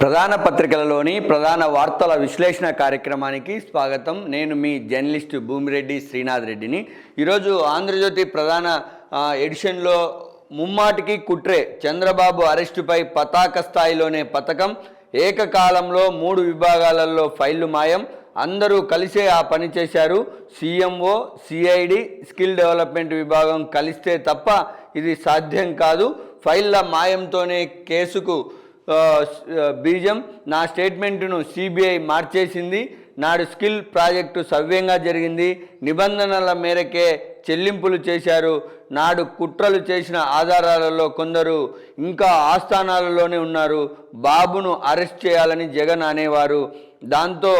ప్రధాన పత్రికలలోని ప్రధాన వార్తల విశ్లేషణ కార్యక్రమానికి స్వాగతం. నేను మీ జర్నలిస్ట్ భూమిరెడ్డి శ్రీనాథ్ రెడ్డిని. ఈరోజు ఆంధ్రజ్యోతి ప్రధాన ఎడిషన్లో ముమ్మాటికి కుట్రే చంద్రబాబు అరెస్టుపై పతాక స్థాయిలోనే పథకం. ఏకకాలంలో మూడు విభాగాలలో ఫైళ్ళు మాయం. అందరూ కలిసే ఆ పని చేశారు. సీఎంఓ సిఐడి స్కిల్ డెవలప్మెంట్ విభాగం కలిస్తే తప్ప ఇది సాధ్యం కాదు. ఫైళ్ళ మాయంతోనే కేసుకు బీజం నా స్టేట్మెంట్ను సిబిఐ మార్చేసింది. నాడు స్కిల్ ప్రాజెక్టు సవ్యంగా జరిగింది. నిబంధనల మేరకే చెల్లింపులు చేశారు. నాడు కుట్రలు చేసిన ఆధారాలలో కొందరు ఇంకా ఆస్థానాలలోనే ఉన్నారు. బాబును అరెస్ట్ చేయాలని జగన్ అనేవారు. దాంతో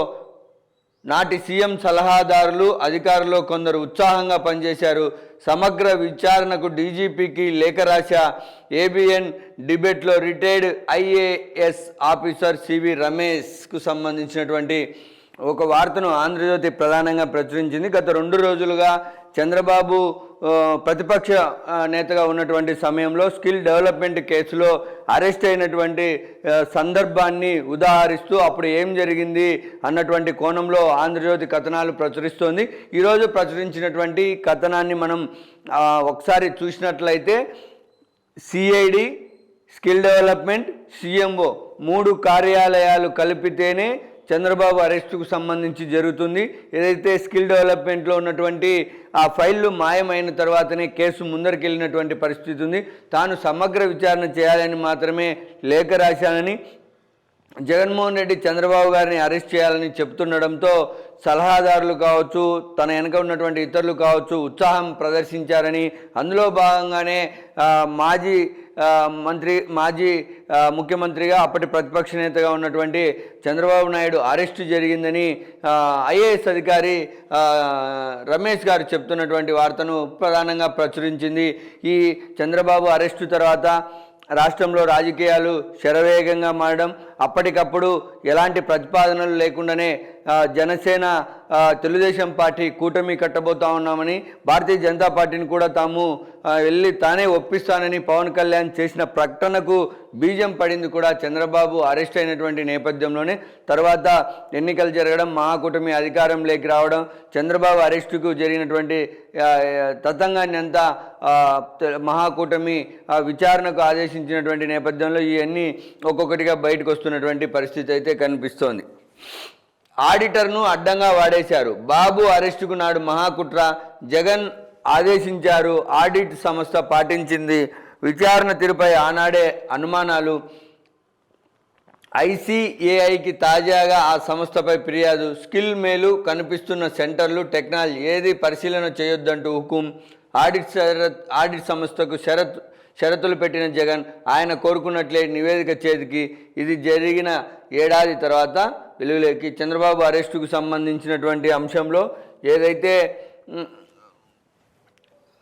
నాటి సీఎం సలహాదారులు అధికారులు కొందరు ఉత్సాహంగా పనిచేశారు. సమగ్ర విచారణకు డీజీపీకి లేఖ రాశా ఏబిఎన్ డిబేట్లో retired IAS officer C V రమేష్కు సంబంధించినటువంటి ఒక వార్తను ఆంధ్రజ్యోతి ప్రధానంగా ప్రచురించింది. గత రెండు రోజులుగా చంద్రబాబు ప్రతిపక్ష నేతగా ఉన్నటువంటి సమయంలో స్కిల్ డెవలప్మెంట్ కేసులో అరెస్ట్ అయినటువంటి సందర్భాన్ని ఉదాహరిస్తూ అప్పుడు ఏం జరిగింది అన్నటువంటి కోణంలో ఆంధ్రజ్యోతి కథనాలు ప్రచురిస్తోంది. ఈరోజు ప్రచురించినటువంటి కథనాన్ని మనం ఒకసారి చూసినట్లయితే సిఐడి స్కిల్ డెవలప్మెంట్ సీఎంఓ మూడు కార్యాలయాలు కలిపితేనే చంద్రబాబు అరెస్టుకు సంబంధించి జరుగుతుంది. ఏదైతే స్కిల్ డెవలప్మెంట్లో ఉన్నటువంటి ఆ ఫైళ్ళు మాయమైన తర్వాతనే కేసు ముందరికెళ్ళినటువంటి పరిస్థితి ఉంది. తాను సమగ్ర విచారణ చేయాలని మాత్రమే లేఖ రాశానని జగన్మోహన్ రెడ్డి చంద్రబాబు గారిని అరెస్ట్ చేయాలని చెప్తుండడంతో సలహాదారులు కావచ్చు తన వెనక ఉన్నటువంటి ఇతరులు కావచ్చు ఉత్సాహం ప్రదర్శించారని అందులో భాగంగానే మాజీ మంత్రి మాజీ ముఖ్యమంత్రిగా అప్పటి ప్రతిపక్ష నేతగా ఉన్నటువంటి చంద్రబాబు నాయుడు అరెస్టు జరిగిందని ఐఏఎస్ అధికారి రమేష్ గారు చెప్తున్నటువంటి వార్తను ప్రధానంగా ప్రచురించింది. ఈ చంద్రబాబు అరెస్టు తర్వాత రాష్ట్రంలో రాజకీయాలు శరవేగంగా మారడం అప్పటికప్పుడు ఎలాంటి ప్రతిపాదనలు లేకుండానే జనసేన తెలుగుదేశం పార్టీ కూటమి కట్టబోతా ఉన్నామని భారతీయ జనతా పార్టీని కూడా తాము వెళ్ళి తానే ఒప్పిస్తానని పవన్ కళ్యాణ్ చేసిన ప్రకటనకు బీజం పడింది కూడా చంద్రబాబు అరెస్ట్ అయినటువంటి నేపథ్యంలోనే. తర్వాత ఎన్నికలు జరగడం మహాకూటమి అధికారంలోకి రావడం చంద్రబాబు అరెస్టుకు జరిగినటువంటి తతంగాన్ని అంతా మహాకూటమి విచారణకు ఆదేశించినటువంటి నేపథ్యంలో ఇవన్నీ ఒక్కొక్కటిగా బయటకు వస్తున్నటువంటి పరిస్థితి అయితే కనిపిస్తోంది. ఆడిటర్ను అడ్డంగా వాడేశారు. బాబు అరెస్టుకు నాడు మహాకుట్ర. జగన్ ఆదేశించారు. ఆడిట్ సంస్థ పాటించింది. విచారణ తీరుపై ఆనాడే అనుమానాలు. ఐసీఏఐకి తాజాగా ఆ సంస్థపై ఫిర్యాదు. స్కిల్ మేలు కనిపిస్తున్న సెంటర్లు టెక్నాలజీ ఏది పరిశీలన చేయొద్దంటూ హుకుం. ఆడిట్ షరత్ ఆడిట్ సంస్థకు షరత్ షరతులు పెట్టిన జగన్ ఆయన కోరుకున్నట్లే నివేదిక చేతికి ఇది జరిగిన ఏడాది తర్వాత వెలుగులోకి. చంద్రబాబు అరెస్టుకు సంబంధించినటువంటి అంశంలో ఏదైతే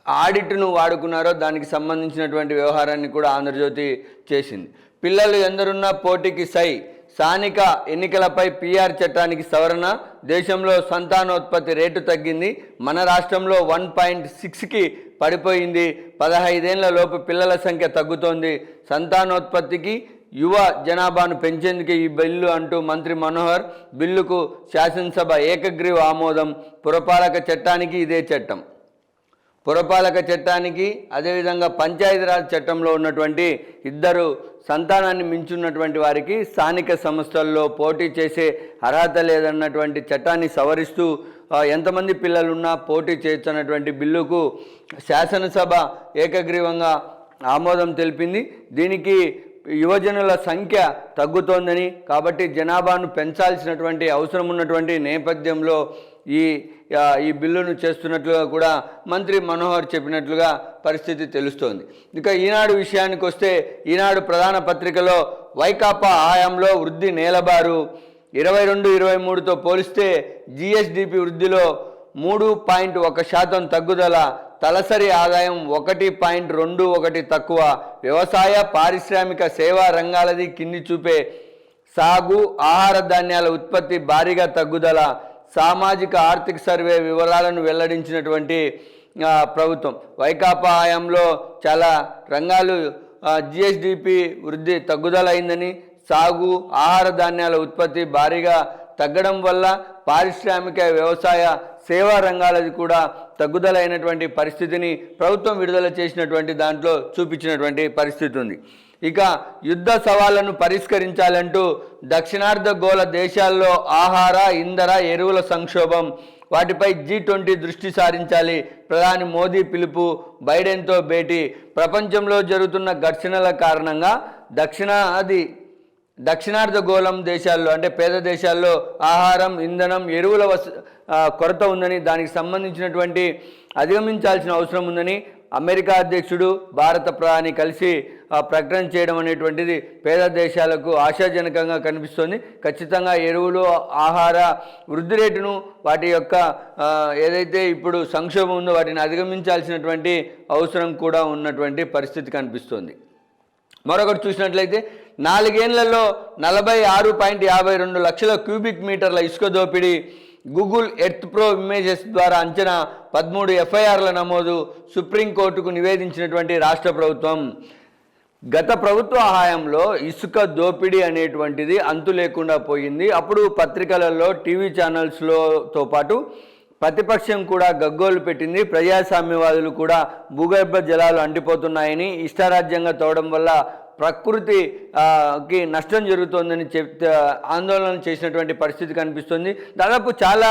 ఆడిట్ను వాడుకున్నారో దానికి సంబంధించినటువంటి వ్యవహారాన్ని కూడా ఆంధ్రజ్యోతి చేసింది. పిల్లలు ఎందరున్నా పోటీకి సై స్థానిక ఎన్నికలపై పీఆర్ చట్టానికి సవరణ. దేశంలో సంతానోత్పత్తి రేటు తగ్గింది. మన రాష్ట్రంలో వన్ పాయింట్ సిక్స్కి పడిపోయింది. పదహైదేళ్ళ లోపు పిల్లల సంఖ్య తగ్గుతోంది. సంతానోత్పత్తికి యువ జనాభాను పెంచేందుకు ఈ బిల్లు అంటూ మంత్రి మనోహర్ బిల్లుకు శాసనసభ ఏకగ్రీవ ఆమోదం. పురపాలక చట్టానికి ఇదే చట్టం. పురపాలక చట్టానికి అదేవిధంగా పంచాయతీరాజ్ చట్టంలో ఉన్నటువంటి ఇద్దరు సంతానాన్ని మించున్నటువంటి వారికి స్థానిక సంస్థల్లో పోటీ చేసే అర్హత లేదన్నటువంటి చట్టాన్ని సవరిస్తూ ఎంతమంది పిల్లలున్నా పోటీ చేయొచ్చన్నటువంటి బిల్లుకు శాసనసభ ఏకగ్రీవంగా ఆమోదం తెలిపింది. దీనికి యువజనుల సంఖ్య తగ్గుతోందని కాబట్టి జనాభాను పెంచాల్సినటువంటి అవసరం ఉన్నటువంటి నేపథ్యంలో ఈ ఈ బిల్లును చేస్తున్నట్లుగా కూడా మంత్రి మనోహర్ చెప్పినట్లుగా పరిస్థితి తెలుస్తోంది. ఇక ఈనాడు విషయానికి వస్తే ఈనాడు ప్రధాన పత్రికలో వైకాపా ఆయాంలో వృద్ధి నేలబారు ఇరవై రెండు ఇరవై మూడుతో పోలిస్తే జిఎస్డిపి వృద్ధిలో మూడు పాయింట్ ఒక శాతం తగ్గుదల తలసరి ఆదాయం ఒకటి పాయింట్ రెండు ఒకటి తక్కువ. వ్యవసాయ పారిశ్రామిక సేవా రంగాలది కింది చూపే సాగు ఆహార ధాన్యాల ఉత్పత్తి భారీగా తగ్గుదల సామాజిక ఆర్థిక సర్వే వివరాలను వెల్లడించినటువంటి ప్రభుత్వం. వైకాపా హయాంలో చాలా రంగాలు జిఎస్డిపి వృద్ధి తగ్గుదల అయిందని సాగు ఆహార ధాన్యాల ఉత్పత్తి భారీగా తగ్గడం వల్ల పారిశ్రామిక వ్యవసాయ సేవా రంగాలది కూడా తగ్గుదలైనటువంటి పరిస్థితిని ప్రభుత్వం విడుదల చేసినటువంటి దాంట్లో చూపించినటువంటి పరిస్థితి ఉంది. ఇక యుద్ధ సవాళ్ళను పరిష్కరించాలంటూ దక్షిణార్ధ గోళ దేశాల్లో ఆహార ఇంధన ఎరువుల సంక్షోభం వాటిపై జీ ట్వంటీ దృష్టి సారించాలి. ప్రధాని మోదీ పిలుపు బైడెన్తో భేటీ. ప్రపంచంలో జరుగుతున్న ఘర్షణల కారణంగా దక్షిణాది దక్షిణార్ధ గోళం దేశాల్లో అంటే పేద దేశాల్లో ఆహారం ఇంధనం ఎరువుల వస కొరత ఉందని దానికి సంబంధించినటువంటి అధిగమించాల్సిన అవసరం ఉందని అమెరికా అధ్యక్షుడు భారత ప్రధాని కలిసి ప్రకటన చేయడం అనేటువంటిది పేద దేశాలకు ఆశాజనకంగా కనిపిస్తోంది. ఖచ్చితంగా ఎరువులు ఆహార వృద్ధి రేటును వాటి యొక్క ఏదైతే ఇప్పుడు సంక్షోభం ఉందో వాటిని అధిగమించాల్సినటువంటి అవసరం కూడా ఉన్నటువంటి పరిస్థితి కనిపిస్తోంది. మరొకటి చూసినట్లయితే నాలుగేళ్ళలో నలభై ఆరు పాయింట్ యాభై రెండు లక్షల క్యూబిక్ మీటర్ల ఇసుక దోపిడీ గూగుల్ ఎర్త్ ప్రో ఇమేజెస్ ద్వారా అంచనా పదమూడు ఎఫ్ఐఆర్ల నమోదు సుప్రీంకోర్టుకు నివేదించినటువంటి రాష్ట్ర ప్రభుత్వం. గత ప్రభుత్వ హయాంలో ఇసుక దోపిడీ అనేటువంటిది అంతు లేకుండా పోయింది. అప్పుడు పత్రికలలో టీవీ ఛానల్స్లోతో పాటు ప్రతిపక్షం కూడా గగ్గోలు పెట్టింది. ప్రజాస్వామ్యవాదులు కూడా భూగర్భ జలాలు అంటిపోతున్నాయని ఇష్టారాజ్యంగా తోవడం వల్ల ప్రకృతి కి నష్టం జరుగుతోందని చెప్తే ఆందోళన చేసినటువంటి పరిస్థితి కనిపిస్తుంది. దాదాపు చాలా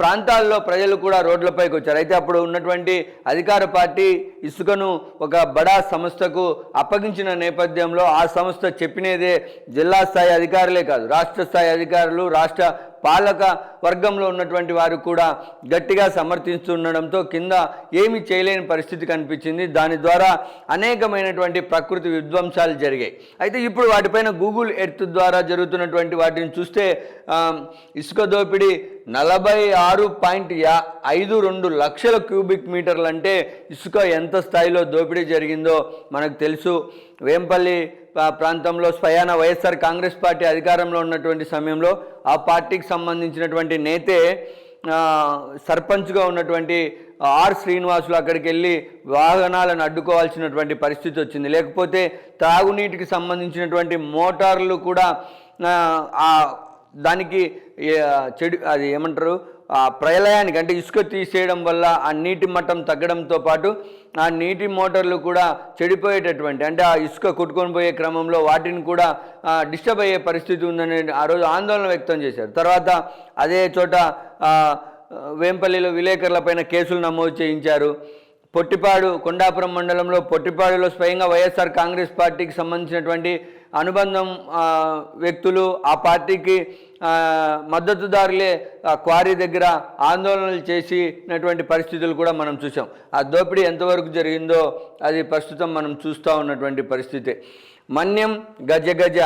ప్రాంతాల్లో ప్రజలు కూడా రోడ్లపైకి వచ్చారు. అయితే అప్పుడు ఉన్నటువంటి అధికార పార్టీ ఇసుకను ఒక బడా సంస్థకు అప్పగించిన నేపథ్యంలో ఆ సంస్థ చెప్పినదే జిల్లా స్థాయి అధికారులే కాదు రాష్ట్ర స్థాయి అధికారులు రాష్ట్ర పాలక వర్గంలో ఉన్నటువంటి వారు కూడా గట్టిగా సమర్థిస్తుండడంతో కింద ఏమీ చేయలేని పరిస్థితి కనిపించింది. దాని ద్వారా అనేకమైనటువంటి ప్రకృతి విధ్వంసాలు జరిగాయి. అయితే ఇప్పుడు వాటిపైన గూగుల్ ఎర్త్ ద్వారా జరుగుతున్నటువంటి వాటిని చూస్తే ఇసుక దోపిడీ నలభై ఆరు పాయింట్ యా ఐదు రెండు లక్షల క్యూబిక్ మీటర్లు అంటే ఇసుక ఎంత స్థాయిలో దోపిడీ జరిగిందో మనకు తెలుసు. వేంపల్లి ప్రాంతంలో స్వయాన వైఎస్ఆర్ కాంగ్రెస్ పార్టీ అధికారంలో ఉన్నటువంటి సమయంలో ఆ పార్టీకి సంబంధించినటువంటి నేతే సర్పంచ్గా ఉన్నటువంటి ఆర్ శ్రీనివాసులు అక్కడికి వెళ్ళి వాహనాలను అడ్డుకోవాల్సినటువంటి పరిస్థితి వచ్చింది. లేకపోతే తాగునీటికి సంబంధించినటువంటి మోటార్లు కూడా దానికి చెడు అది ఏమంటారు ఆ ప్రళయానికి అంటే ఇసుక తీసేయడం వల్ల ఆ నీటి మట్టం తగ్గడంతో పాటు ఆ నీటి మోటార్లు కూడా చెడిపోయేటటువంటి అంటే ఆ ఇసుక కొట్టుకొని పోయే క్రమంలో వాటిని కూడా డిస్టర్బ్ అయ్యే పరిస్థితి ఉందని ఆ రోజు ఆందోళన వ్యక్తం చేశారు. తర్వాత అదే చోట వేంపల్లిలో విలేకరులపైన కేసులు నమోదు చేయించారు. పొట్టిపాడు కొండాపురం మండలంలో పొట్టిపాడులో స్వయంగా వైఎస్ఆర్ కాంగ్రెస్ పార్టీకి సంబంధించినటువంటి అనుబంధం వ్యక్తులు ఆ పార్టీకి మద్దతుదారులే క్వారీ దగ్గర ఆందోళనలు చేసినటువంటి పరిస్థితులు కూడా మనం చూసాం ఆ దోపిడీ ఎంతవరకు జరిగిందో అది ప్రస్తుతం మనం చూస్తూ ఉన్నటువంటి పరిస్థితి. మన్యం గజ గజ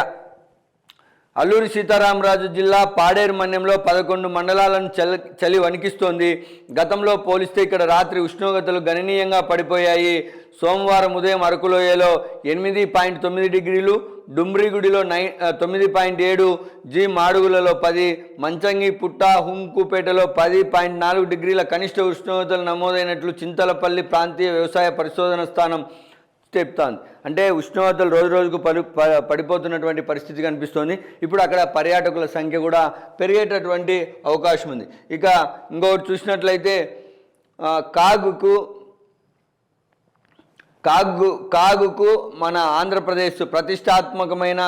అల్లూరి సీతారామరాజు జిల్లా పాడేరు మన్యంలో పదకొండు మండలాలను చలి చలి వణికిస్తోంది. గతంలో పోలిస్తే ఇక్కడ రాత్రి ఉష్ణోగ్రతలు గణనీయంగా పడిపోయాయి. సోమవారం ఉదయం అరకులోయలో ఎనిమిది పాయింట్ తొమ్మిది డిగ్రీలు డుమ్రిగుడిలో నై తొమ్మిది పాయింట్ ఏడు జి మాడుగులలో పది మంచంగి పుట్ట హుంకుపేటలో పది పాయింట్ నాలుగు డిగ్రీల కనిష్ట ఉష్ణోగ్రతలు నమోదైనట్లు చింతలపల్లి ప్రాంతీయ వ్యవసాయ పరిశోధన స్థానం చెప్తాను అంటే ఉష్ణోగ్రతలు రోజు రోజుకు పడి ప- పడిపోతున్నటువంటి పరిస్థితి కనిపిస్తోంది. ఇప్పుడు అక్కడ పర్యాటకుల సంఖ్య కూడా పెరిగేటటువంటి అవకాశం ఉంది. ఇక ఇంకొకటి చూసినట్లయితే కాగుకు కాగు కాగుకు మన ఆంధ్రప్రదేశ్ ప్రతిష్టాత్మకమైన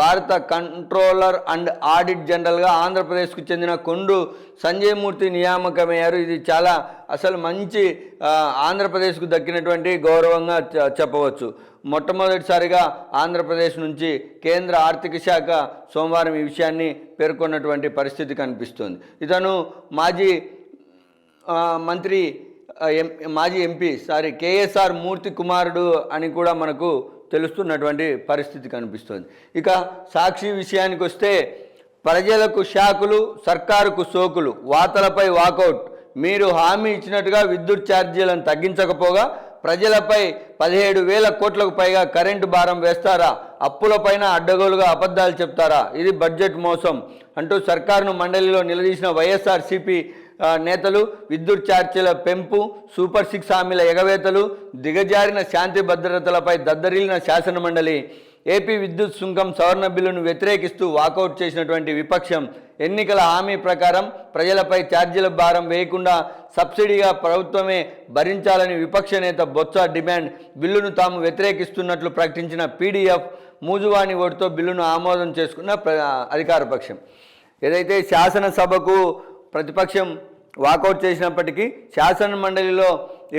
భారత కంట్రోలర్ అండ్ ఆడిట్ జనరల్గా ఆంధ్రప్రదేశ్కు చెందిన కొండు సంజయ్ మూర్తి నియామకమయ్యారు. ఇది చాలా అసలు మంచి ఆంధ్రప్రదేశ్కు దక్కినటువంటి గౌరవంగా చెప్పవచ్చు. మొట్టమొదటిసారిగా ఆంధ్రప్రదేశ్ నుంచి కేంద్ర ఆర్థిక శాఖ సోమవారం ఈ విషయాన్ని పేర్కొన్నటువంటి పరిస్థితి కనిపిస్తుంది. ఇతను మాజీ మంత్రి మాజీ ఎంపీ సారీ కేఎస్ఆర్ మూర్తి కుమారుడు అని కూడా మనకు తెలుస్తున్నటువంటి పరిస్థితి కనిపిస్తుంది. ఇక సాక్షి విషయానికి వస్తే ప్రజలకు షాకులు సర్కారుకు సోకులు వార్తలపై వాకౌట్. మీరు హామీ ఇచ్చినట్టుగా విద్యుత్ ఛార్జీలను తగ్గించకపోగా ప్రజలపై పదిహేడు వేల కోట్లకు పైగా కరెంటు భారం వేస్తారా? అప్పులపైన అడ్డగోలుగా అబద్ధాలు చెప్తారా? ఇది బడ్జెట్ మోసం అంటూ సర్కారును మండలిలో నిలదీసిన వైఎస్ఆర్సీపీ నేతలు విద్యుత్ ఛార్జీల పెంపు సూపర్ సిక్స్ హామీల ఎగవేతలు దిగజారిన శాంతి భద్రతలపై దద్దరిల్లిన శాసనమండలి ఏపీ విద్యుత్ సుంకం సవరణ బిల్లును వ్యతిరేకిస్తూ వాకౌట్ చేసినటువంటి విపక్షం ఎన్నికల హామీ ప్రకారం ప్రజలపై ఛార్జీల భారం వేయకుండా సబ్సిడీగా ప్రభుత్వమే భరించాలని విపక్ష నేత బొత్స డిమాండ్ బిల్లును తాము వ్యతిరేకిస్తున్నట్లు ప్రకటించిన పీడీఎఫ్ మూజువాణి ఓటుతో బిల్లును ఆమోదం చేసుకున్న ప్ర- అధికార పక్షం. ఏదైతే శాసనసభకు ప్రతిపక్షం వాకౌట్ చేసినప్పటికీ శాసన మండలిలో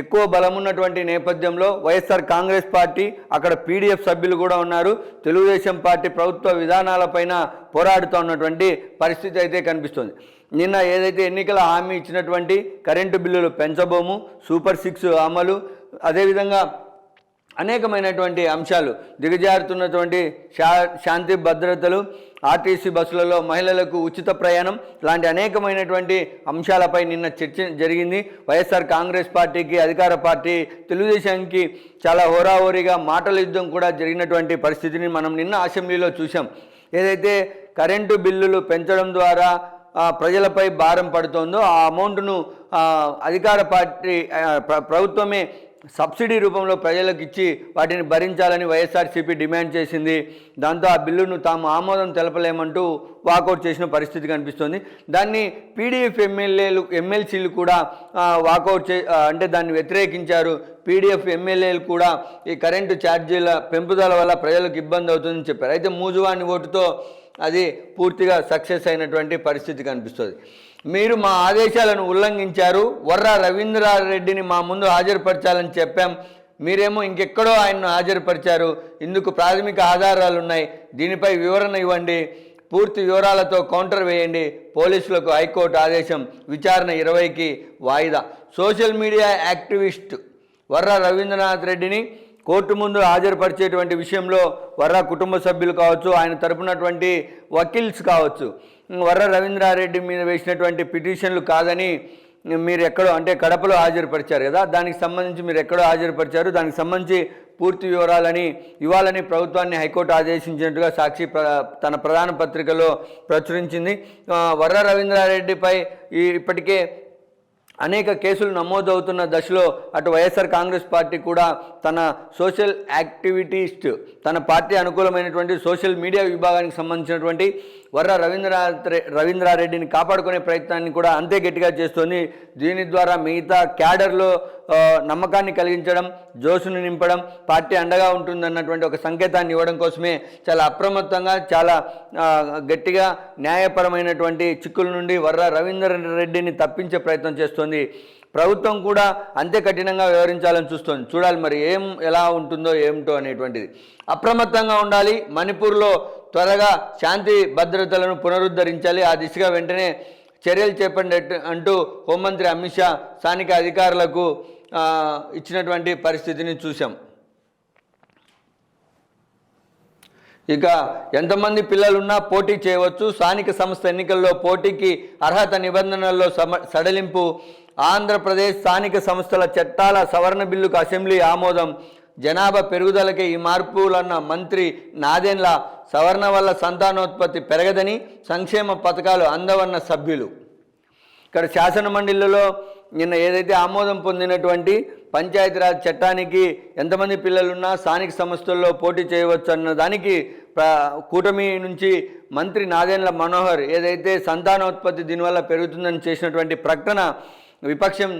ఎక్కువ బలం ఉన్నటువంటి నేపథ్యంలో వైఎస్ఆర్ కాంగ్రెస్ పార్టీ అక్కడ పీడీఎఫ్ సభ్యులు కూడా ఉన్నారు. తెలుగుదేశం పార్టీ ప్రభుత్వ విధానాలపైన పోరాడుతూ ఉన్నటువంటి పరిస్థితి అయితే కనిపిస్తుంది. నిన్న ఏదైతే ఎన్నికల హామీ ఇచ్చినటువంటి కరెంటు బిల్లులు పెంచబోము సూపర్ సిక్స్ అమలు అదేవిధంగా అనేకమైనటువంటి అంశాలు దిగజారుతున్నటువంటి శా శాంతి భద్రతలు ఆర్టీసీ బస్సులలో మహిళలకు ఉచిత ప్రయాణం లాంటి అనేకమైనటువంటి అంశాలపై నిన్న చర్చ జరిగింది. వైఎస్ఆర్ కాంగ్రెస్ పార్టీకి అధికార పార్టీ తెలుగుదేశానికి చాలా హోరాహోరీగా మాటల యుద్ధం కూడా జరిగినటువంటి పరిస్థితిని మనం నిన్న అసెంబ్లీలో చూసాం ఏదైతే కరెంటు బిల్లులు పెంచడం ద్వారా ప్రజలపై భారం పడుతోందో ఆ అమౌంట్ను అధికార పార్టీ ప్రభుత్వమే సబ్సిడీ రూపంలో ప్రజలకు ఇచ్చి వాటిని భరించాలని వైఎస్ఆర్సీపీ డిమాండ్ చేసింది. దాంతో ఆ బిల్లును తాము ఆమోదం తెలపలేమంటూ వాకౌట్ చేసిన పరిస్థితి కనిపిస్తుంది. దాన్ని పీడీఎఫ్ ఎమ్మెల్యేలు ఎమ్మెల్సీలు కూడా వాకౌట్ చే అంటే దాన్ని వ్యతిరేకించారు. పీడీఎఫ్ ఎమ్మెల్యేలు కూడా ఈ కరెంటు ఛార్జీల పెంపుదల వల్ల ప్రజలకు ఇబ్బంది అవుతుందని చెప్పారు. అయితే మూజువాని ఓటుతో అది పూర్తిగా సక్సెస్ అయినటువంటి పరిస్థితి కనిపిస్తుంది. మీరు మా ఆదేశాలను ఉల్లంఘించారు. వర్ర రవీంద్రారెడ్డిని మా ముందు హాజరుపరచాలని చెప్పాం. మీరేమో ఇంకెక్కడో ఆయన్ను హాజరుపరిచారు. ఇందుకు ప్రాథమిక ఆధారాలు ఉన్నాయి దీనిపై వివరణ ఇవ్వండి. పూర్తి వివరాలతో కౌంటర్ వేయండి. పోలీసులకు హైకోర్టు ఆదేశం విచారణ ఇరవైకి వాయిదా. Social media activist Varra Ravindranath రెడ్డిని కోర్టు ముందు హాజరుపరిచేటువంటి విషయంలో వర్ర కుటుంబ సభ్యులు కావచ్చు ఆయన తరపునటువంటి వకీల్స్ కావచ్చు. వర్ర రవీంద్రారెడ్డి మీద వేసినటువంటి పిటిషన్లు కాదని మీరు ఎక్కడో అంటే కడపలో హాజరుపరిచారు కదా దానికి సంబంధించి మీరు ఎక్కడో హాజరుపరిచారు దానికి సంబంధించి పూర్తి వివరాలని ఇవ్వాలని ప్రభుత్వాన్ని హైకోర్టు ఆదేశించినట్టుగా సాక్షి ప్ర తన ప్రధాన పత్రికలో ప్రచురించింది. వర్ర రవీంద్రారెడ్డిపై ఈ ఇప్పటికే అనేక కేసులు నమోదవుతున్న దశలో అటు వైఎస్ఆర్ కాంగ్రెస్ పార్టీ కూడా తన సోషల్ యాక్టివిటీస్ట్ తన పార్టీ అనుకూలమైనటువంటి సోషల్ మీడియా విభాగానికి సంబంధించినటువంటి వర్ర రవీంద్రనాథ్ రవీంద్రారెడ్డిని కాపాడుకునే ప్రయత్నాన్ని కూడా అంతే గట్టిగా చేస్తోంది. దీని ద్వారా మిగతా క్యాడర్లో నమ్మకాన్ని కలిగించడం జోసును నింపడం పార్టీ అండగా ఉంటుందన్నటువంటి ఒక సంకేతాన్ని ఇవ్వడం కోసమే చాలా అప్రమత్తంగా చాలా గట్టిగా న్యాయపరమైనటువంటి చిక్కుల నుండి వర్ర రవీంద్ర రెడ్డిని తప్పించే ప్రయత్నం చేస్తోంది. ప్రభుత్వం కూడా అంతే కఠినంగా వ్యవహరించాలని చూస్తోంది. చూడాలి మరి ఏం ఎలా ఉంటుందో ఏమిటో అనేటువంటిది. అప్రమత్తంగా ఉండాలి. మణిపూర్లో త్వరగా శాంతి భద్రతలను పునరుద్ధరించాలి. ఆ దిశగా వెంటనే చర్యలు చేపండి అంటూ హోంమంత్రి అమిత్ షా స్థానిక అధికారులకు ఇచ్చినటువంటి పరిస్థితిని చూసాం ఇక ఎంతమంది పిల్లలున్నా పోటీ చేయవచ్చు. స్థానిక సంస్థ ఎన్నికల్లో పోటీకి అర్హత నిబంధనల్లో సమ సడలింపు. ఆంధ్రప్రదేశ్ స్థానిక సంస్థల చట్టాల సవరణ బిల్లుకు అసెంబ్లీ ఆమోదం జనాభా పెరుగుదలకే ఈ మార్పులన్న మంత్రి నాదెండ్ల సవరణ వల్ల సంతానోత్పత్తి పెరగదని సంక్షేమ పథకాలు అందవన్న సభ్యులు. ఇక్కడ శాసన మండలిలో నిన్న ఏదైతే ఆమోదం పొందినటువంటి పంచాయతీరాజ్ చట్టానికి ఎంతమంది పిల్లలున్నా స్థానిక సంస్థల్లో పోటీ చేయవచ్చు అన్న దానికి కూటమి నుంచి మంత్రి నాదెండ్ల మనోహర్ ఏదైతే సంతానోత్పత్తి దీనివల్ల పెరుగుతుందని చేసినటువంటి ప్రకటన విపక్షం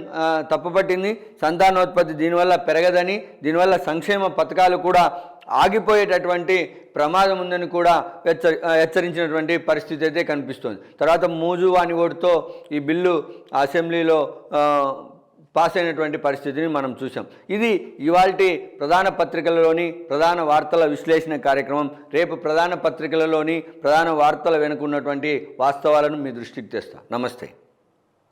తప్పుపట్టింది. సంతానోత్పత్తి దీనివల్ల పెరగదని దీనివల్ల సంక్షేమ పథకాలు కూడా ఆగిపోయేటటువంటి ప్రమాదం ఉందని కూడా హెచ్చ హెచ్చరించినటువంటి పరిస్థితి అయితే కనిపిస్తుంది. తర్వాత మూజువాని ఓటుతో ఈ బిల్లు అసెంబ్లీలో పాస్ అయినటువంటి పరిస్థితిని మనం చూసాం ఇది ఇవాల్టి ప్రధాన పత్రికలలోని ప్రధాన వార్తల విశ్లేషణ కార్యక్రమం. రేపు ప్రధాన పత్రికలలోని ప్రధాన వార్తల వెనుకున్నటువంటి వాస్తవాలను మీ దృష్టికి తెస్తా. నమస్తే.